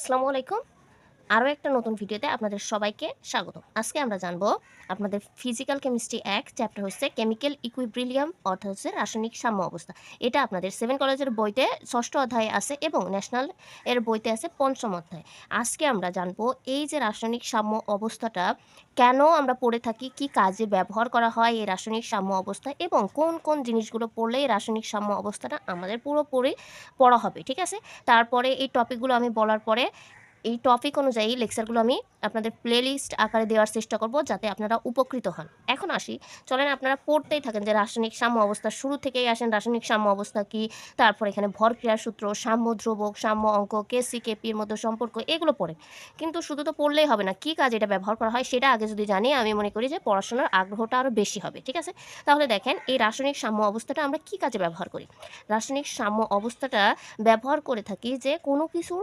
আসসালামু আলাইকুম। আরও একটা নতুন ভিডিওতে আপনাদের সবাইকে স্বাগত আজকে আমরা জানব আপনাদের ফিজিক্যাল কেমিস্ট্রি এক চ্যাপ্টার হচ্ছে কেমিক্যাল ইকুইব্রিলিয়াম অর্থাৎ হচ্ছে রাসায়নিক সাম্য অবস্থা। এটা আপনাদের সেভেন কলেজের বইতে ষষ্ঠ অধ্যায়ে আছে এবং ন্যাশনাল এর বইতে আছে পঞ্চম অধ্যায়। আজকে আমরা জানব এই যে রাসায়নিক সাম্য অবস্থাটা, কেন আমরা পড়ে থাকি, কি কাজে ব্যবহার করা হয় এই রাসায়নিক সাম্য অবস্থা এবং কোন কোন জিনিসগুলো পড়লে এই রাসায়নিক সাম্য অবস্থাটা আমাদের পুরোপুরি পড়া হবে, ঠিক আছে? তারপরে এই টপিকগুলো আমি বলার পরে এই টপিক অনুযায়ী লেকচারগুলো আমি আপনাদের প্লেলিস্ট আকারে দেওয়ার চেষ্টা করব যাতে আপনারা উপকৃত হন। এখন আসি, চলেন আপনারা পড়তেই থাকেন যে রাসায়নিক সাম্য অবস্থা, শুরু থেকেই আসেন রাসায়নিক সাম্য অবস্থা কি, তারপর এখানে ভর ক্রিয়ার সূত্র, সাম্য ধ্রুবক, সাম্য অঙ্ক কেসি কেপির মধ্যে সম্পর্ক, এগুলো পড়ে। কিন্তু শুধু তো পড়লেই হবে না, কি কাজ এটা ব্যবহার করা হয় সেটা আগে যদি জানি, আমি মনে করি যে পড়াশোনার আগ্রহটা আরও বেশি হবে, ঠিক আছে? তাহলে দেখেন এই রাসায়নিক সাম্য অবস্থাটা আমরা কি কাজে ব্যবহার করি? রাসায়নিক সাম্য অবস্থাটা ব্যবহার করে থাকি যে কোনো কিছুর,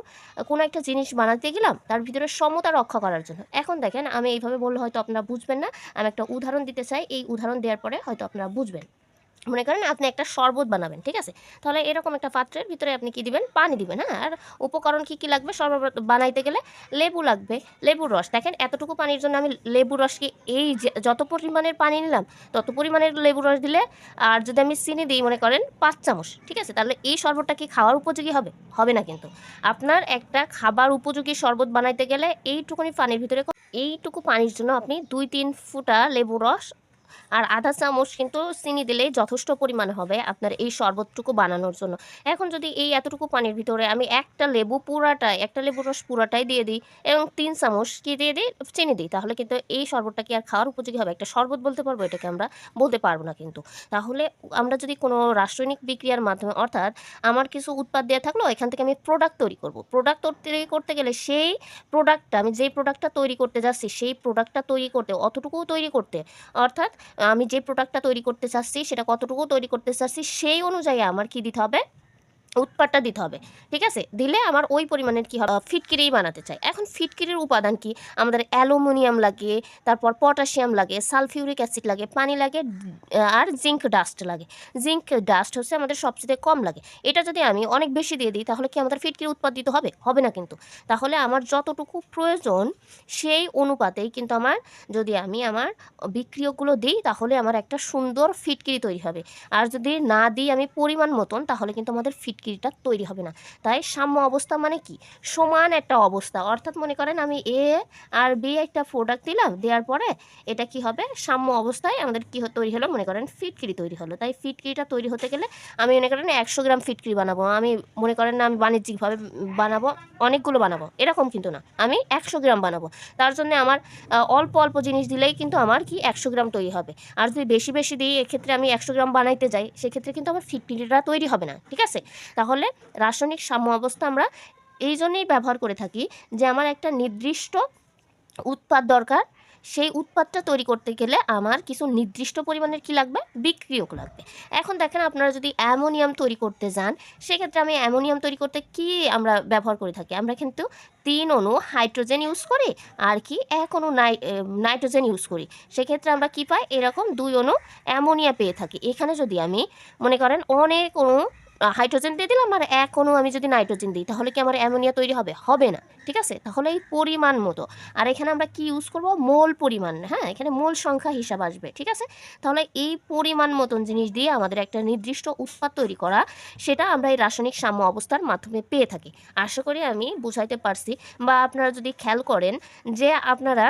কোনো একটা জিনিস বানাতে গেলাম, তার ভিতরে সমতা রক্ষা করার জন্য। এখন দেখেন, আমি এইভাবে বললে হয়তো আপনারা বুঝবেন না। আমি একটা উদাহরণ দিতে চাই, এই উদাহরণ দেওয়ার পরে হয়তো আপনারা বুঝবেন। মনে করেন আপনি একটা শরবত বানাবেন, ঠিক আছে? তাহলে এরকম একটা পাত্রের ভিতরে আপনি কি দিবেন? পানি দিবেন হ্যাঁ? আর উপকরণ কি কি লাগবে? শরবত বানাইতে গেলে লেবু লাগবে, লেবুর রস। দেখেন, এতটুকু পানির জন্য আমি লেবুর রস কি এই যে, যত পরিমাণের পানি নিলাম, তত পরিমাণের লেবুর রস দিলে আর যদি আমি চিনি দিই, মনে করেন পাঁচ চামচ, ঠিক আছে? তাহলে এই শরবতটা কি খাওয়ার উপযোগী হবে? হবে না কিন্তু। আপনার একটা খাবার উপযোগী শরবত বানাইতে গেলে এইটুকুনি পানির ভিতরে এইটুকু পানির জন্য আপনি দুই, তিন ফুটা লেবু রস আর আধা চামচ কিন্তু চিনি দিলেই যথেষ্ট পরিমাণে হবে আপনার এই শরবতটুকু বানানোর জন্য। এখন যদি এই এতটুকু পানির ভিতরে আমি একটা লেবু পুরাটাই, একটা লেবু রস পুরাটাই দিয়ে দিই এবং তিন চামচ কি দিয়ে দিই? চিনি দিই। তাহলে কিন্তু এই শরবতটা কি আর খাওয়ার উপযোগী হবে? একটা শরবত বলতে পারব এটাকে আমরা, বলতে পারব না কিন্তু। তাহলে আমরা যদি কোনো রাসায়নিক বিক্রিয়ার মাধ্যমে, অর্থাৎ আমার কিছু উৎপাদ দেওয়া থাকল, এখান থেকে আমি প্রোডাক্ট তৈরি করব। প্রোডাক্ট তৈরি করতে গেলে সেই প্রোডাক্টটা আমি যেই প্রোডাক্টটা তৈরি করতে যাচ্ছি, সেই প্রোডাক্টটা তৈরি করতে, অতটুকুও তৈরি করতে, অর্থাৎ আমি যে প্রোডাক্টটা তৈরি করতে চাচ্ছি, সেটা কতটুকু তৈরি করতে চাচ্ছি, সেই অনুযায়ী আমার কি দিতে হবে? উৎপাদটা দিতে হবে, ঠিক আছে? দিলে আমার ওই পরিমাণের কি হবে? ফিটকিরিই বানাতে চাই। এখন ফিটকিরির উপাদান কি? আমাদের অ্যালুমিনিয়াম লাগে, তারপর পটাশিয়াম লাগে, সালফিউরিক অ্যাসিড লাগে, পানি লাগে আর জিঙ্ক ডাস্ট লাগে। জিঙ্ক ডাস্ট হচ্ছে আমাদের সবচেয়ে কম লাগে। এটা যদি আমি অনেক বেশি দিয়ে দিই, তাহলে কি আমাদের ফিটকিরি উৎপাদিত হবে? হবে না কিন্তু। তাহলে আমার যতটুকু প্রয়োজন, সেই অনুপাতেই কিন্তু আমার, যদি আমি আমার বিক্রিয়কগুলো দিই, তাহলে আমার একটা সুন্দর ফিটকিরি তৈরি হবে। আর যদি না দিই আমি পরিমাণ মতন, তাহলে কিন্তু আমাদের ফিটকিরিটা তৈরি হবে না। তাই সাম্য অবস্থা মানে কি? সমান একটা অবস্থা। অর্থাৎ মনে করেন আমি এ আর বি একটা প্রোডাক্ট দিলাম, দেওয়ার পরে এটা কি হবে? সাম্য অবস্থায় আমাদের কি তৈরি হলো? মনে করেন ফিটকিরি তৈরি হলো। তাই ফিটকিরিটা তৈরি হতে গেলে আমি মনে করেন একশো গ্রাম ফিটকিরি বানাবো। আমি মনে করেন না আমি বাণিজ্যিকভাবে বানাবো, অনেকগুলো বানাবো। এরকম কিন্তু না। আমি একশো গ্রাম বানাবো। তার জন্য আমার অল্প অল্প জিনিস দিলেই কিন্তু আমার কি একশো গ্রাম তৈরি হবে। আর যদি বেশি বেশি দিই, এক্ষেত্রে আমি একশো গ্রাম বানাইতে যাই, সেক্ষেত্রে কিন্তু আমার ফিটকিরিটা তৈরি হবে না। ঠিক আছে? তাহলে রাসায়নিক সাম্য অবস্থা আমরা এই জন্যেই ব্যবহার করে থাকি যে আমার একটা নির্দিষ্ট উৎপাদ দরকার, সেই উৎপাদটা তৈরি করতে গেলে আমার কিছু নির্দিষ্ট পরিমাণের কি লাগবে? বিক্রিয়ক লাগবে। এখন দেখেন আপনারা যদি অ্যামোনিয়াম তৈরি করতে যান, সেক্ষেত্রে আমি অ্যামোনিয়াম তৈরি করতে কি আমরা ব্যবহার করে থাকি? আমরা কিন্তু তিন অণু হাইড্রোজেন ইউজ করি আর কি এক অণু নাই নাইট্রোজেন ইউজ করি। সেক্ষেত্রে আমরা কি পাই? এরকম দুই অণু অ্যামোনিয়া পেয়ে থাকি। এখানে যদি আমি মনে করেন অনেক অণু হাইড্রোজেন দিয়ে দিলাম আর এক আমি যদি নাইট্রোজেন দিই, তাহলে কি আমার অ্যামোনিয়া তৈরি হবে? হবে না, ঠিক আছে? তাহলে এই পরিমাণ মতো। আর এখানে আমরা কি ইউজ করব? মোল পরিমাণ হ্যাঁ? এখানে মোল সংখ্যা হিসাব আসবে, ঠিক আছে? তাহলে এই পরিমাণ মতন জিনিস দিয়ে আমাদের একটা নির্দিষ্ট উৎপাদ তৈরি করা, সেটা আমরা এই রাসায়নিক সাম্য অবস্থার মাধ্যমে পেয়ে থাকি। আশা করি আমি বুঝাইতে পারছি। বা আপনারা যদি খেয়াল করেন যে আপনারা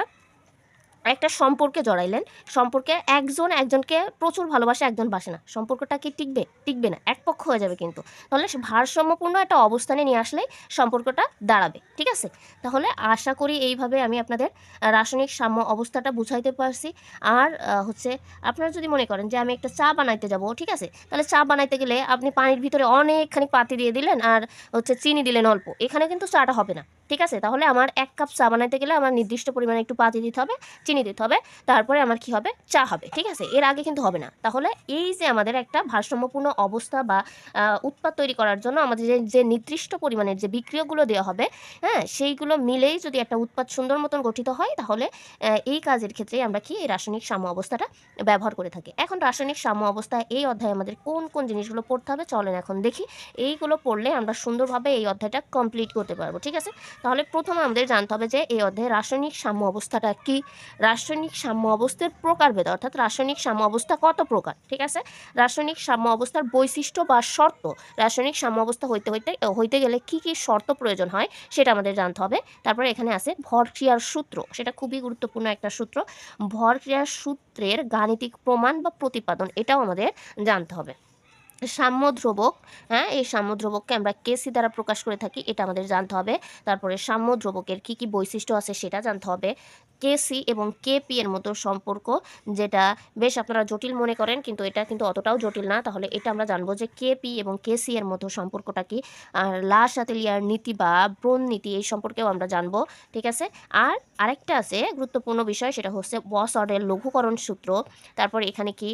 একটা সম্পর্কে জড়াইলেন। সম্পর্কে একজন একজনকে প্রচুর ভালোবাসে, একজন বাসে না। সম্পর্কটা কি টিকবে? টিকবে না। এক পক্ষ হয়ে যাবে কিন্তু। তাহলে ভারসাম্যপূর্ণ একটা অবস্থানে নিয়ে আসলে সম্পর্কটা দাঁড়াবে। ঠিক আছে? তাহলে আশা করি এইভাবে আমি আপনাদের রাসায়নিক সাম্য অবস্থাটা বুঝাইতে পারছি। আর হচ্ছে আপনারা যদি মনে করেন যে আমি একটা চা বানাইতে যাব, ঠিক আছে? তাহলে চা বানাইতে গেলে আপনি পানির ভিতরে অনেকখানি পাতি দিয়ে দিলেন আর হচ্ছে চিনি দিলেন অল্প। এখানে কিন্তু চাটা হবে না। ঠিক আছে? তাহলে আমার এক কাপ চা বানাইতে গেলে আমার নির্দিষ্ট পরিমাণে একটু পাতি দিতে হবে। চিনি দিতে হবে, তারপরে আমার কি হবে? চা হবে, ঠিক আছে? এর আগে কিন্তু হবে না। তাহলে এই যে আমাদের একটা ভারসাম্যপূর্ণ অবস্থা বা উৎপাদ তৈরি করার জন্য আমাদের যে যে নির্দিষ্ট পরিমাণের যে বিক্রিয়গুলো দেওয়া হবে হ্যাঁ সেইগুলো মিলেই যদি একটা উৎপাদ সুন্দর মতন গঠিত হয়, তাহলে এই কাজের ক্ষেত্রে আমরা কি এই রাসায়নিক সাম্য অবস্থাটা ব্যবহার করে থাকি। এখন রাসায়নিক সাম্য অবস্থায় এই অধ্যায়ে আমাদের কোন কোন জিনিসগুলো পড়তে হবে, চলেন এখন দেখি। এইগুলো পড়লে আমরা সুন্দরভাবে এই অধ্যায়টা কমপ্লিট করতে পারব, ঠিক আছে? তাহলে প্রথমে আমাদের জানতে হবে যে, এই অধ্যায়ে রাসায়নিক সাম্য অবস্থাটা কি? রাসায়নিক সাম্য অবস্থার প্রকারভেদ অর্থাৎ রাসায়নিক সাম্য অবস্থা কত প্রকার? ঠিক আছে? রাসায়নিক সাম্য অবস্থার বৈশিষ্ট্য বা শর্ত, রাসায়নিক সাম্য অবস্থা হইতে হইতে হইতে গেলে কি কি শর্ত প্রয়োজন হয় সেটা আমাদের জানতে হবে। তারপরে এখানে আছে ভরক্রিয়ার সূত্র, সেটা খুবই গুরুত্বপূর্ণ একটা সূত্র। ভরক্রিয়ার সূত্রের গাণিতিক প্রমাণ বা প্রতিপাদন, এটাও আমাদের জানতে হবে। সাম্য ধ্রুবক হ্যাঁ এই সাম্য ধ্রুবককে আমরা কেসি দ্বারা প্রকাশ করে থাকি, এটা আমাদের জানতে হবে। তারপরে সাম্য ধ্রুবকের কী কী বৈশিষ্ট্য আছে সেটা জানতে হবে। কেসি এবং কেপি এর মতো সম্পর্ক, যেটা বেশ আপনারা জটিল মনে করেন, কিন্তু এটা কিন্তু অতটাও জটিল না। তাহলে এটা আমরা জানব যে কেপি এবং কেসি এর মতো সম্পর্কটা কি? আর লাশ আতেলিয়ার নীতি বা ব্রণ নীতি এই সম্পর্কেও আমরা জানব, ঠিক আছে? আর আরেকটা আছে গুরুত্বপূর্ণ বিষয়, সেটা হচ্ছে বস অর্ডের লঘুকরণ সূত্র। তারপর এখানে কি?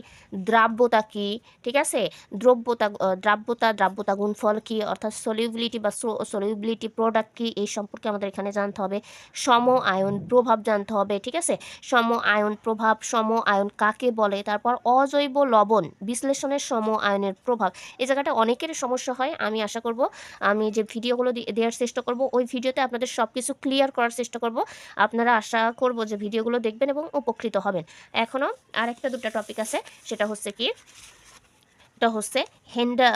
দ্রাব্যতা কি? ঠিক আছে? দ্রব্যতা দ্রাব্যতা দ্রাব্যতা গুণফল কি? অর্থাৎ সলিউবিলিটি বা সলিউবিলিটি প্রোডাক্ট কি? এই সম্পর্কে আমাদের এখানে জানতে হবে। সম আয়ন প্রভাব জানতে হবে, ঠিক আছে? সম আয়ন প্রভাব, সম আয়ন কাকে বলে? তারপর অজৈব লবণ, বিশ্লেষণের সম আয়নের প্রভাব। এই জায়গাটা অনেকের সমস্যা হয়, আমি আশা করব। আমি যে ভিডিওগুলো দেওয়ার চেষ্টা করব, ওই ভিডিওতে আপনাদের সব কিছু ক্লিয়ার করার চেষ্টা করব। আপনারা আশা করব যে ভিডিওগুলো দেখবেন এবং উপকৃত হবেন। এখনও আরেকটা দুটো টপিক আছে, সেটা হচ্ছে কি এটা হচ্ছে হেন্ডা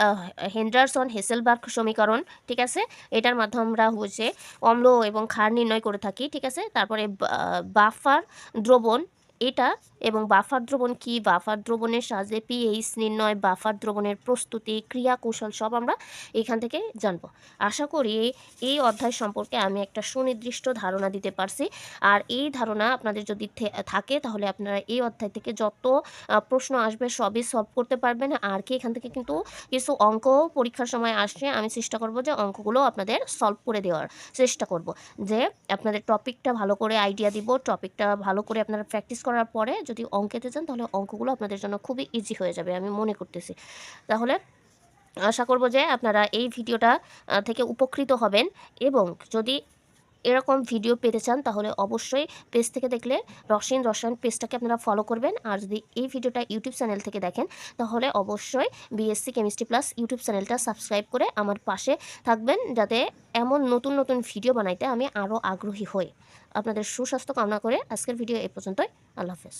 হেন্ডারসন হেসেলবার্গ সমীকরণ, ঠিক আছে? এটার মাধ্যমে আমরা হচ্ছে অম্ল এবং ক্ষার নির্ণয় করে থাকি, ঠিক আছে? তারপরে বাফার দ্রবণ এটা এবং বাফার দ্রবণ কি? বাফার দ্রবণের সাহায্যে পিএইচ নির্ণয়, বাফার দ্রবণের প্রস্তুতি ক্রিয়া কৌশল সব আমরা এখান থেকে জানব। আশা করি এই অধ্যায় সম্পর্কে আমি একটা সুনির্দিষ্ট ধারণা দিতে পারছি। আর এই ধারণা আপনাদের যদি থাকে, তাহলে আপনারা এই অধ্যায় থেকে যত প্রশ্ন আসবে সবই সলভ করতে পারবেন। আর কি এখান থেকে কিন্তু কিছু অঙ্ক পরীক্ষার সময় আসছে, আমি চেষ্টা করব যে অঙ্কগুলো আপনাদের সলভ করে দেওয়ার চেষ্টা করব। যে আপনাদের টপিকটা ভালো করে আইডিয়া দিব টপিকটা ভালো করে আপনারা প্র্যাকটিস করার পরে যদি অঙ্কেতে যান, তাহলে অঙ্কগুলো আপনাদের জন্য খুবই ইজি হয়ে যাবে আমি মনে করতেছি। তাহলে আশা করব যে আপনারা এই ভিডিওটা থেকে উপকৃত হবেন এবং যদি এরকম ভিডিও পেতে চান, তাহলে অবশ্যই পেজ থেকে দেখলে রসিন রসায়ন পেজটাকে আপনারা ফলো করবেন। আর যদি এই ভিডিওটা ইউটিউব চ্যানেল থেকে দেখেন, তাহলে অবশ্যই বিএসসি কেমিস্ট্রি প্লাস ইউটিউব চ্যানেলটা সাবস্ক্রাইব করে আমার পাশে থাকবেন, যাতে এমন নতুন নতুন ভিডিও বানাইতে আমি আরও আগ্রহী হই। আপনাদের সুস্বাস্থ্য কামনা করে আজকের ভিডিও এই পর্যন্তই। আল্লাহ হাফেজ।